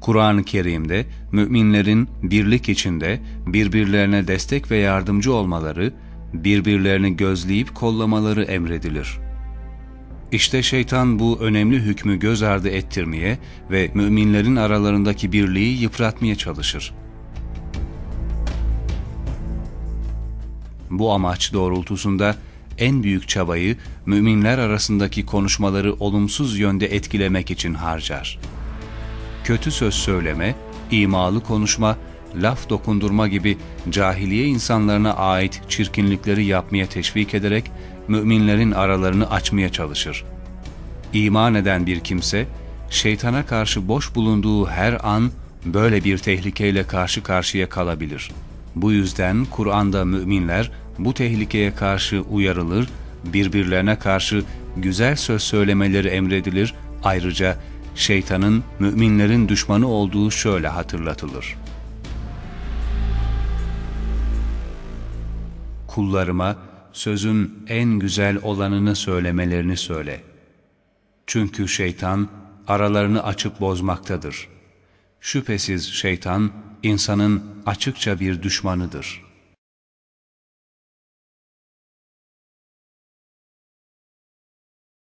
Kur'an-ı Kerim'de müminlerin birlik içinde birbirlerine destek ve yardımcı olmaları, birbirlerini gözleyip kollamaları emredilir. İşte şeytan bu önemli hükmü göz ardı ettirmeye ve müminlerin aralarındaki birliği yıpratmaya çalışır. Bu amaç doğrultusunda en büyük çabayı müminler arasındaki konuşmaları olumsuz yönde etkilemek için harcar. Kötü söz söyleme, imalı konuşma, laf dokundurma gibi cahiliye insanlarına ait çirkinlikleri yapmaya teşvik ederek müminlerin aralarını açmaya çalışır. İman eden bir kimse, şeytana karşı boş bulunduğu her an böyle bir tehlikeyle karşı karşıya kalabilir. Bu yüzden Kur'an'da müminler bu tehlikeye karşı uyarılır, birbirlerine karşı güzel söz söylemeleri emredilir, ayrıca şeytanın müminlerin düşmanı olduğu şöyle hatırlatılır. Kullarıma sözün en güzel olanını söylemelerini söyle. Çünkü şeytan aralarını açıp bozmaktadır. Şüphesiz şeytan insanın açıkça bir düşmanıdır.''